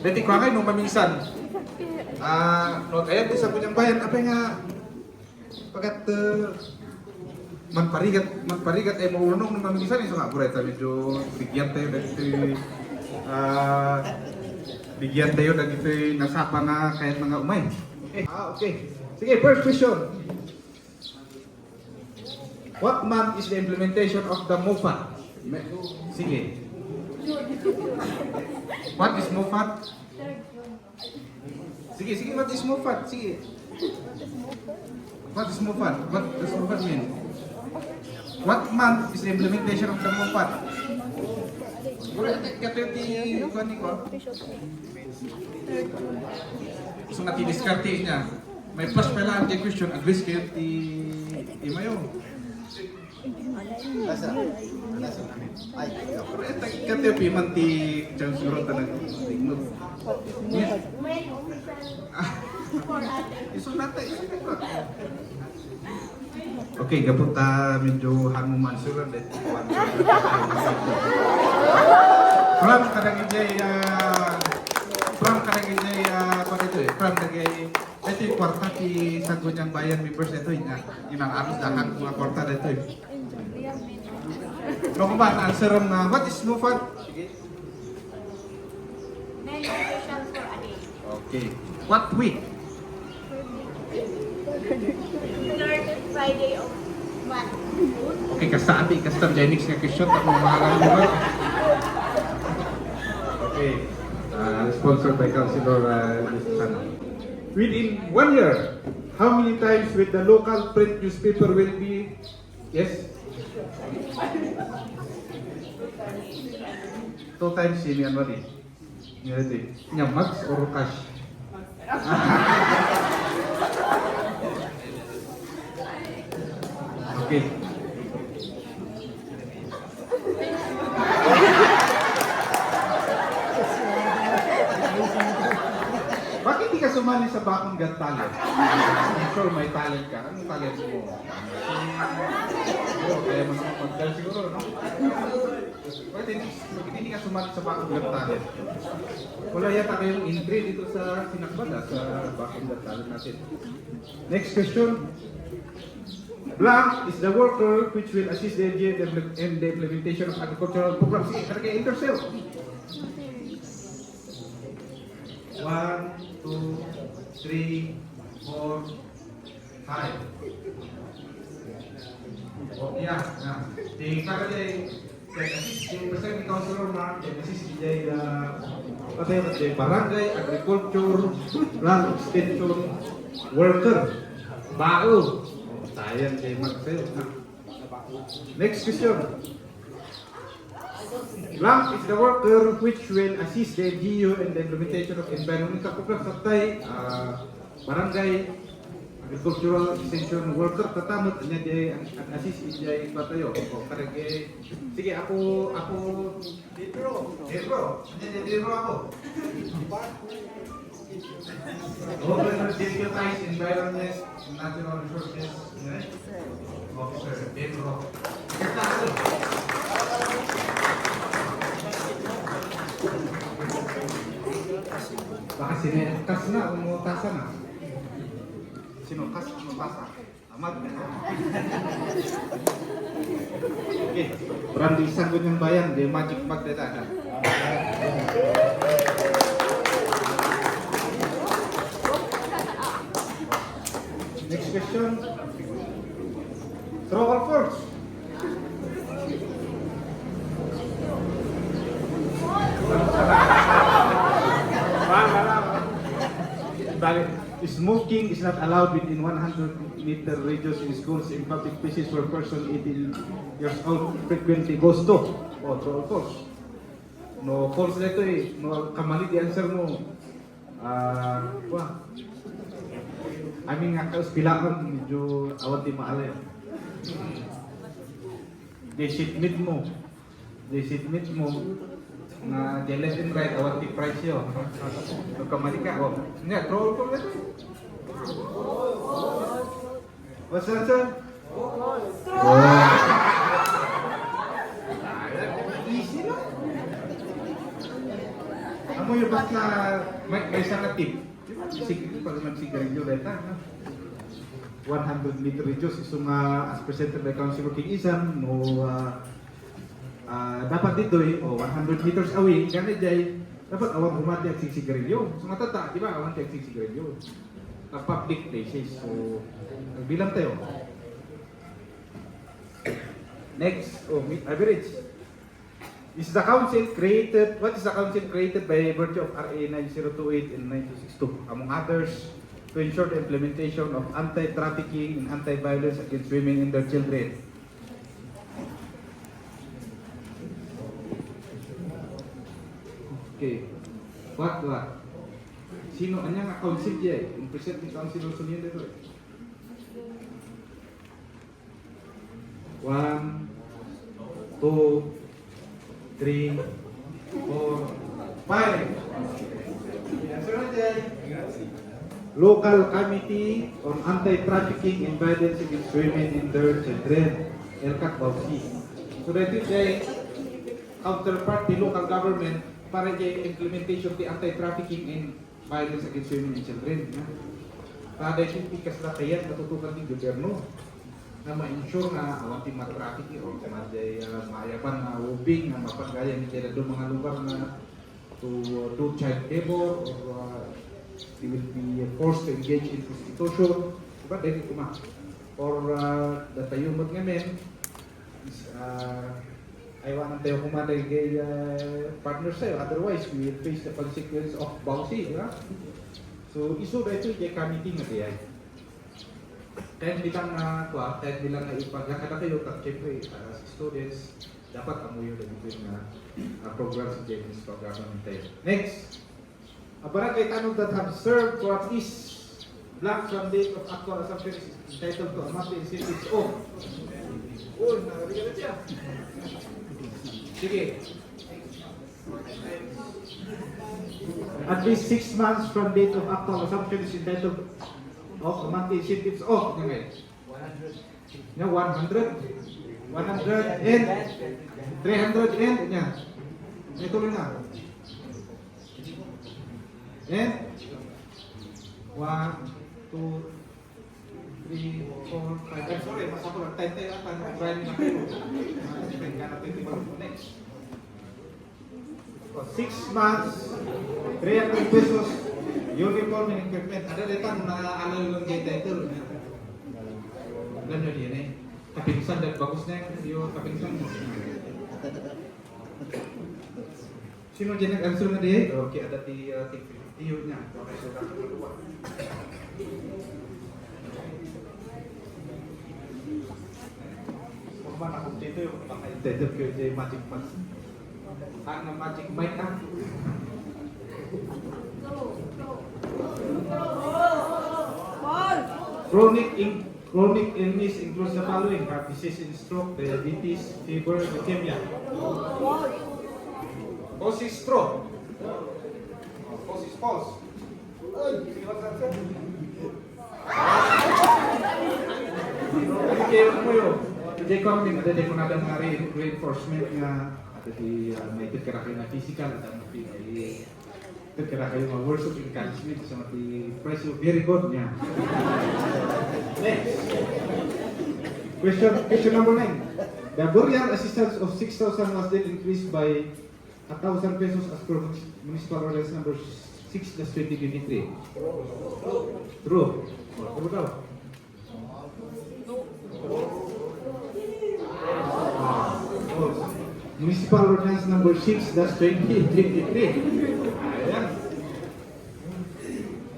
Dati ko kay nung paminsan. Ah, no kaya sa punyang bayan apa nga pagat uh, manparigat manparigat ay maunong nung paminsan iso nga bureta medyo bigyan tayo dito ah bigyan tayo dito nasapa na kahit mga umay. Okay. Ah, okay. Sige, first question. What month is the implementation of the MOFAT? Me- Sige. What is MOFAT? Sige, sige, what is MOFAT? Sige. What is MOFAT? What does MOFAT mean? What month is the implementation of the MOFAT? Wala, kato yung ti, kuhan ni ko. So nga tiniskarte niya. May pas pala ang question, agris kayo ti, ti mayo. Lasa. Lasa namin. Ay, ikaw. Pero ito, kato yung piman ti, dyan siguro talaga. Tingnog. Iso natin, iso natin. Okay, gabot ta medyo hanuman sila dahil From kadang uh, from kadang uh, apa itu ya? From kadang ito yung kwarta ti Sangguniang Bayan members ito yung yung ang aros dahan mga kwarta dito ba, answer na, what is MUFAD? Sige. Many officials for a day. Okay. What week? Third Friday of month. Okay, kasabi, custom Jenix nga question, tak mo mahalang mo ba? Okay. Uh, sponsored by Councilor uh, Lisan. Within one year, how many times will the local print newspaper will be? Yes? Two times ano ni? Nga ito eh. Nya max or cash? Okay. Bakit di ka sumali sa Bakong Got Talent? I'm sure may talent ka. Anong talent mo? Siguro, kaya mo naman mag siguro, no? Hindi, bakit hindi ka sumali sa Bakong Talent? Wala yata kayong entry dito sa Sinakbada, sa Bakong Talent natin. Next question. Blank is the worker which will assist the NGA in the implementation of agricultural programs. Sige, kada kayo intercell. One, two, three, four, five. Oh, yeah, yeah. Di kada ni Councilor Mark, yung assist di the patay na di barangay agriculture land extension worker. Bao. Sayang kay Marcel. Next question. Blank is the worker which will assist the LGU in the implementation of environmental programs tatay uh, barangay agricultural extension worker tatamot niya di ang ang assist niya patayo o karage sige ako ako dito dito niya dito ako Overall Deputized Environment Natural Resources Officer ako. Baka sinekas na, umutasa na. Sinukas, umutasa. Amag na. Okay, Randy Sanggun yung bayan, di magic bag na tayo. Next question. Smoking is not allowed within 100 meter radius in schools in public places where person 18 years old frequently goes to. Oh, true or false? No false na ito eh. No, kamali di answer mo. Ah, wah. I mean, nga kaos pilakan medyo awat di maala yan. Di submit mo. Di submit mo na di left and right awat di price yo. So kamali ka. Oh, nga troll ko na ito. What's the answer? Oh. Easy lang. Ang mo yung basta may, may isang tip. Sige, pag magsigarilyo dahil na. 100 meter reduce isang uh, as presented by Councilor King Isam no uh, uh, dapat dito eh, oh, 100 meters away kana jay dapat awang humati ang sigsigarilyo so matata di ba awang ang sigsigarilyo na public places. So bilang tayo. Next oh average. Is the council created what is the council created by virtue of RA 9028 and 9262 among others to ensure the implementation of anti-trafficking and anti-violence against women and their children. Okay. What? Sino? Anya nga council diya eh. Yung present ni councilor Sunil dito eh. One, two, three, four, five. Answer na dyan. Local Committee on Anti-Trafficking and Violence Against Women and Their Children, LCAT Bausi. So that is counterpart the local government para yung implementation the anti-trafficking and violence against women and children. Ya. Kada yung pikas na kaya natutukan ng gobyerno na ma-ensure na awan ti ma-trafficking o madjay uh, maayapan na ubing na mapagaya ni kaya doon mga lugar na to uh, do child labor or uh, they will be forced to engage in prostitution. Diba? Dahil kuma. Or uh, datayumot nga men, is, uh, ayaw tayo kumaday kay uh, partner sa'yo. Otherwise, we will face the consequence of bouncy. Diba? So, iso na ito kay committee nga diyan. Kahit bilang na uh, kahit bilang na ipagkakada kayo, at syempre, uh, students, dapat amuyo na dito na uh, program sa James program tayo. Next, a barangay tanong that have served for at least black from of actual assumption is entitled to a monthly incentives of. Oh, narinig na siya. Sige. At least six months from date of actual assumption is entitled of a monthly incentives of. Okay. 100. 100. 100 and 300 and yan. Ito lang na. And one, three, four, five. Sorry, mas. Oh, Six months, 300 pesos, uniform and equipment. Ada data na alay lang kay title. Ganyan yan eh. Kapingsan dan bagus na yung kapingsan mo. Sino dyan nag-answer na di? Okay, ada di uh, tiyo niya. Okay, so Huwag nakumpleto yung makaintender ko yung magic mic. Ang magic mic ha? Chronic, in, chronic illness includes the following heart disease and stroke, diabetes, fever, leukemia. Causes stroke. Causes false. Ay, kaya mo yun. Jadi kami ada di kuna ada re- reinforcement nga ada di uh, may terkira kayo na physical at ano di terkira kayo mga words of encouragement sa mati presyo very good niya. Next. Question question number nine. The burial assistance of 6,000 was then increased by 1,000 pesos as per municipal ordinance number 6 2023. True. Oh, True daw. Oh, Municipal Ordinance number 6 that's 2023. Ayan.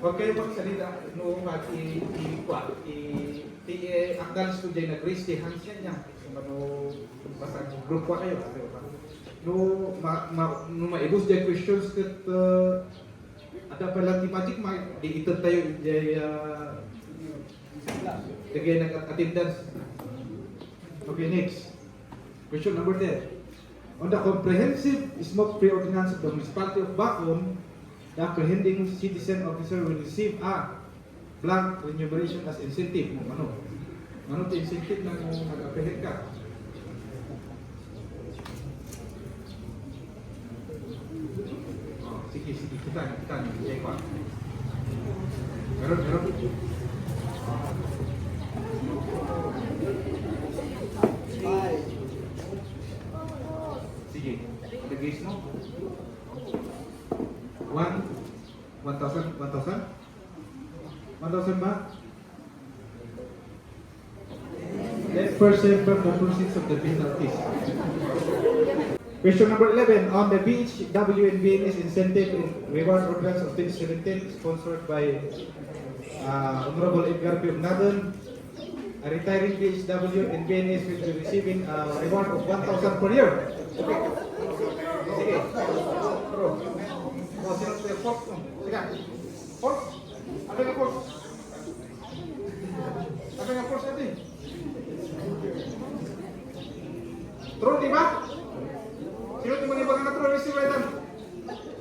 Huwag kayo magsalita noong at i i kwa i i acknowledge to dyan na Grace de Hansen niya. Kung ano basta group pa kayo. No ma ma no maibos dyan questions that uh, ada pala di magic ma di ito tayo di uh, Lagay ng attendance. Okay, next. Question number 10. On the comprehensive smoke-free ordinance of the municipality of Bacon, the apprehending citizen officer will receive a blank remuneration as incentive. Ano? Ano ito incentive na kung nag-apprehend ka? Kita, kita, on. Meron, meron. Sige, lagis mo. One, of the penalties. Question number 11 on the beach, and BNS incentive and reward ordinance of 2017 sponsored by uh, Honorable Edgar P. Ognadan. A retiring BHW and BNS will be receiving a reward of 1,000 per year. Okay. Oh? Sino right hand.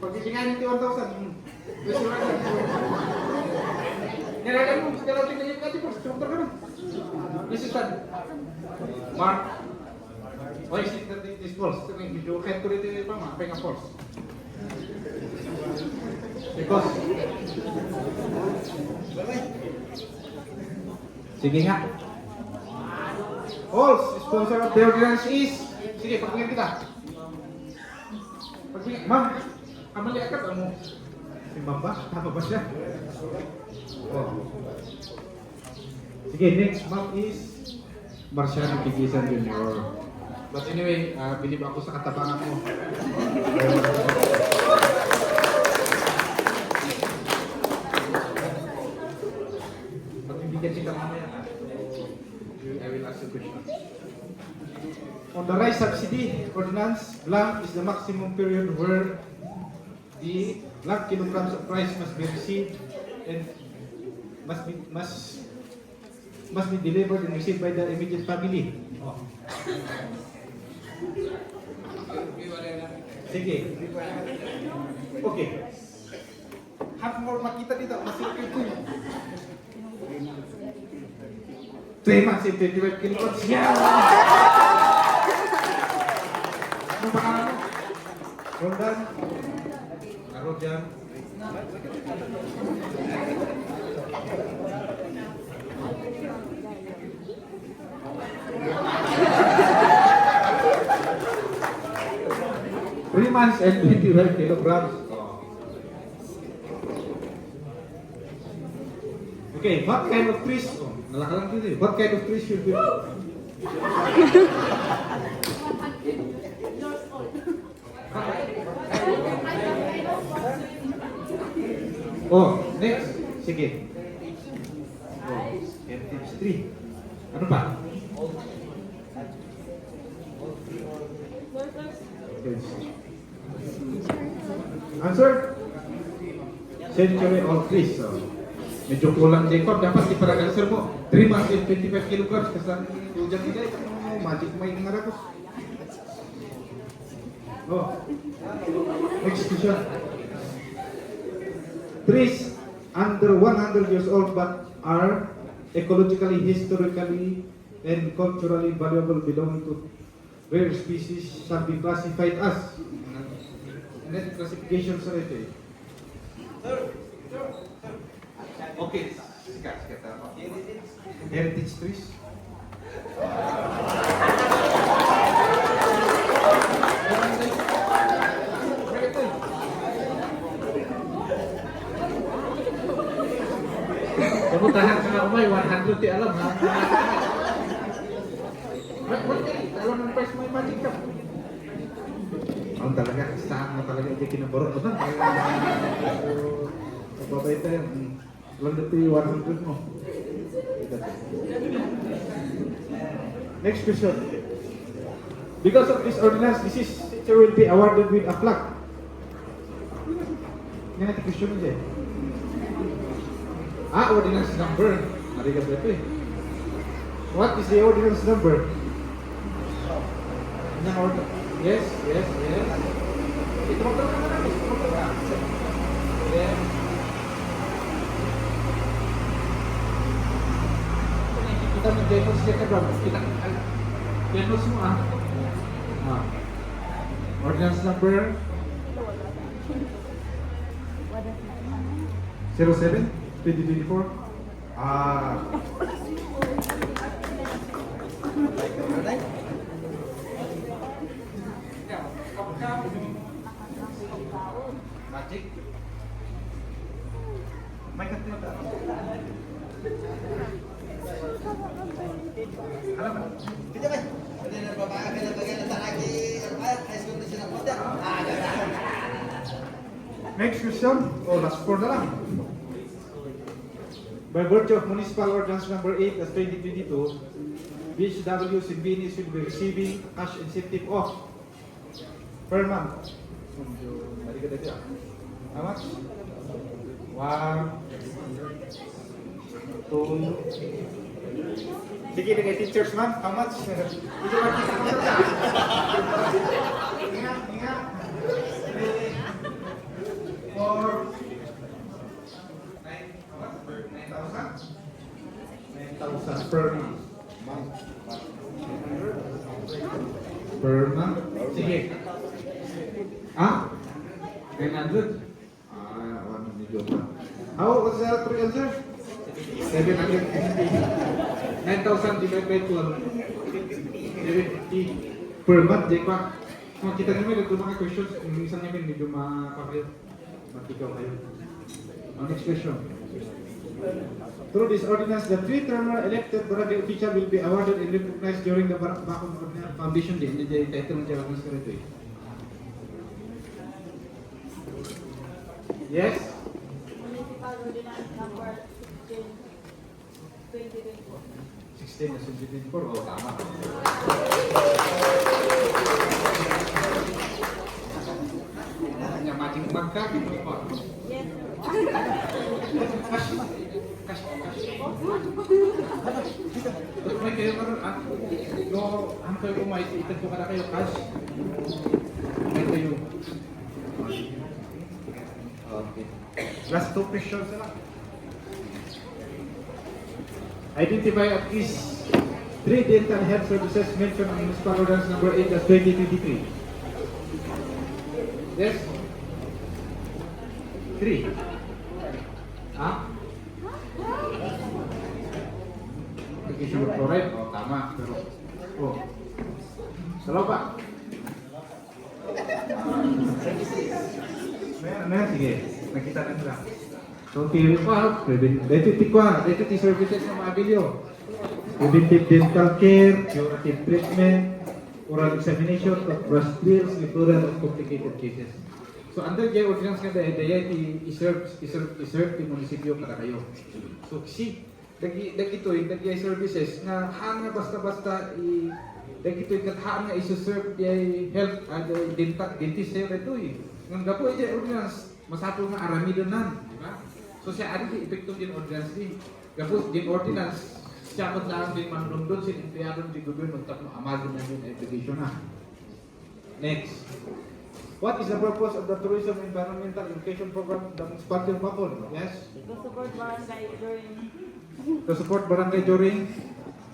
Pagbibigyan nito 1,000. Receive right hand. Nilagan mo, yung. Mark. Why it that it is false? Yung rin ito pa, mga penga false. Because Sige nga. Sponsor of the is kita. Pagbigyan, ma'am. Kamali agad ano? Si ma'am ba? Tama ba siya? Oh. Sige, next ma'am is Marciano Pigisan Jr. But anyway, uh, bilib ako sa katapangan mo. Pagbibigyan kita mamaya. I will ask the question. On the rice subsidy ordinance, blank is the maximum period where the blank kilograms of rice must be received and must be must must be delivered and received by the immediate family. Oh. Sige. Okay. Half more makita dito, masikip ko yun. Three months and 25 kilograms. Yeah! Roldan? Araw dyan. Three months and 25 kilograms. Okay, what kind of trees? Oh, nalakalang dito eh. What kind of trees should be? Oh, next. Sige. Oh, heritage tree. Ano pa? Answer? Century old trees. So, medyo kulang Jacob. Dapat di para answer mo. 3 months and 25 kilograms. Hujan tidak. Oh, magic may ngarapos. Oh. Next question. Trees under 100 years old but are ecologically, historically, and culturally valuable belonging to rare species shall be classified as. And then classification sa ito eh. Okay. Sikat, sikat. tama. Heritage trees. Umay, 100 ti alam yan? Alam ng price mo yung magic ka. Ang talaga, saan mo talaga hindi kinabarot mo na. Pagbabayad tayo. Lang dito yung 100 mo. Next question. Because of this ordinance, this is teacher will be awarded with a plaque. Ang question niya. Ah, ordinance number. Na ito eh. What is the ordinance number? Ng order. Yes, yes, yes. Ito mo ka naman. Ito ka. Yes. Kita mag-demos siya ka. Kita, demos mo ah. Ah. Ordinance number 07, 2024. Ah, magic. May katino ka. Alam mo? Kita ba? Hindi na babae ka na bagay na talaki. High school na siya na. Next question. Oh, last four na lang. By virtue of Municipal Ordinance Number 8 of 2022, BHW Simbinis will be receiving cash incentive of per month. How much? One, two, Sige, nagay teachers man, how much? thousand per month. Per month? Sige. Ah? 900? Ah, one million. How, what's the correct answer? 750. 9,000 divided by 12. 750 per month, Jackpot. Kung kita namin, ito mga questions, yung minsan namin medyo makakil. Matikaw kayo. Oh, next question. Through this ordinance, the three-termer elected barangay official will be awarded and recognized during the Bar- Bakong Foundation Day. Hindi dyan title ng Jarang Secretary. Yes? Municipal Ordinance Number 16, 2024. 16 na 24. Oh, tama. Kanya mating magka. Yes, sir. May kayo karon ah. No, ang kayo ko may itan ko kada kayo cash. May kayo. Okay. Last two questions na lang. Identify at least three dental health services mentioned in Municipal Ordinance Number 8 of 2023. Yes? Three. Ah? Of fluoride? Oh. Pero, oh. Salaw pa. Meron na, sige. Nakita na nila. So, theory pa, preventive kwa, preventive services na maabilio. Preventive dental care, curative treatment, oral examination, brush drills, referral of complicated cases. So, under the ordinance nga dahil, dahil i-serve, i-serve, i-serve yung munisipyo para kayo. So, si, dagi, dagi ito, yung dagi services nga haan nga basta-basta i, dagi ito, yung haan nga i-serve yung health, uh, dental, dentist ito eh. Nga gapo, yung ordinance, masato nga arami doon nan, di ba? So siya ano di epekto din ordinance din. Kapos din ordinance, siya ko lang din man doon sin empleyado di gobyerno tapos amal din yung application na. Next. What is the purpose of the Tourism Environmental Education Program the Municipality of Bacol? Yes? To support barangay during, To support barangay during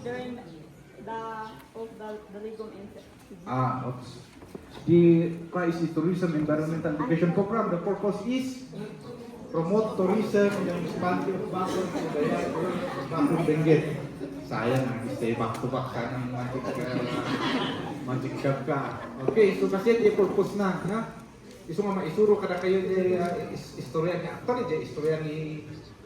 during the, of the, the legal incident. Ah, oops. The price is Tourism Environmental Education Program. The purpose is promote tourism in the municipality of Bacol to the Bacol Benguet. Sayang ang stay back to back ka ng magic uh, magic shop ka. Okay, so kasi di purpose na, na? Iso nga maisuro kada kayo di uh, is, istorya ni actually di istorya ni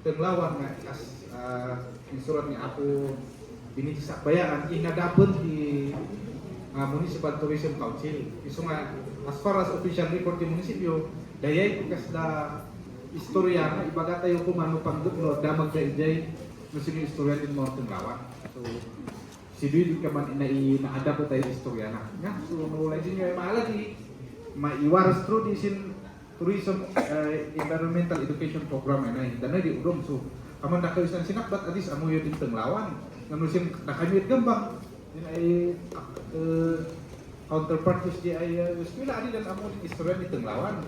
Tenglawan nga as uh, insurat ni ako biniti sa bayaan inadapon di uh, Municipal Tourism Council. Iso nga as far as official record di munisipyo, dayay kas da istorya nga ibaga tayo kumano pang no damag ka ijay no sino istorya din mo Tenglawan. So si Bill ka man ina inaada po tayo istorya na. Nga, so no din nga maalagi maiwaras through this in tourism uh, environmental education program na danay di udom so kaman na kayo sa sinakbat at least amoy din tenglawan ngano sin nakanyut gambang din ay uh, counterpart di ay uh, eskwela adi dan amo din istorya ni tenglawan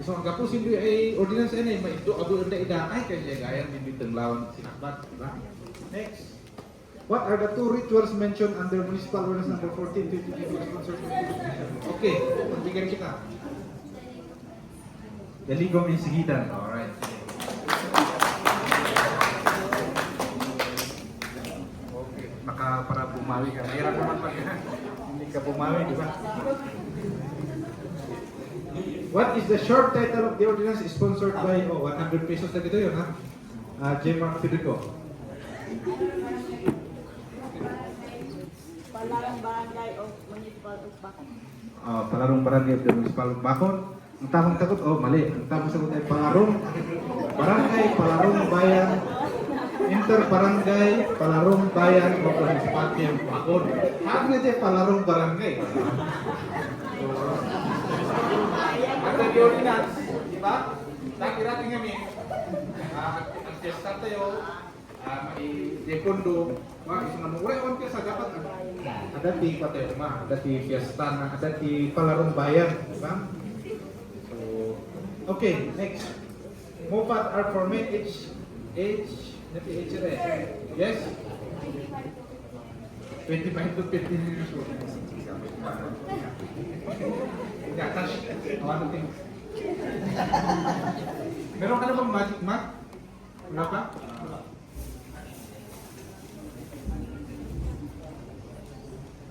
so ang gapo sindi ay ordinance ay maido ado enda ida ay kay gayan din di tenglawan sinakbat di ba next What are the two rituals mentioned under Municipal Ordinance Number 14, 2022? Okay, pagbigyan kita. Ligong and Sigitan. Alright. Bumawi ka. Mahirap naman pag hindi ka bumawi, di ba? What is the short title of the ordinance sponsored by, oh, 100 pesos na dito yun, ha? Uh, J. Mark Fidrico. Palarang Barangay of Municipal of Bacon. Uh, palarong barangay of the municipal of Bacon. Ang tamang sagot, oh, mali. Ang tamang sagot ay palarong barangay, palarong bayan, inter barangay, palarong bayan municipality of Bacon. Ano na dyan, palarong barangay? Ang the ordinance, di ba? Dati-dati kami, ah, ang testa tayo, dekondo, ma, isa na mura on ka sa dapat ada di patay ma, ada di fiesta ada di palarong bayan, di? So, okay, next. Mopat are for nati age rin. Yes? 25 to 15 years old. Yeah, touch. One thing. Meron ka na bang magic mat? Wala pa?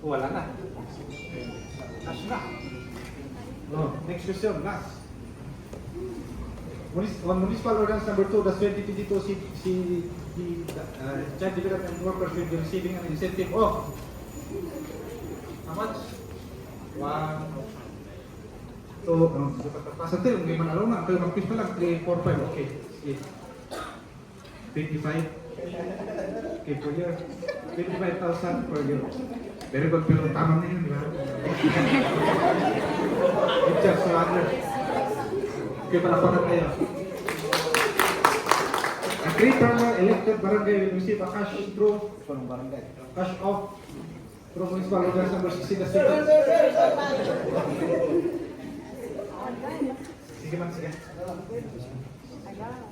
Wala na. Last na. Oh, next question, last. On municipal ordinance number 2, that's 2022, si, si, the uh, child development workers will be receiving an incentive of how much? One, So, um, na. Pero mag-quiz pa lang, 3, 4, 5, okay. Sige. 25. Okay, per year. 25,000 per year. Pero tama na yun, di ba? So other. Okay, palapakan tayo. A three-termer elected barangay will receive a cash draw, cash off from municipal ordinance number 16, the. Sige man, sige. How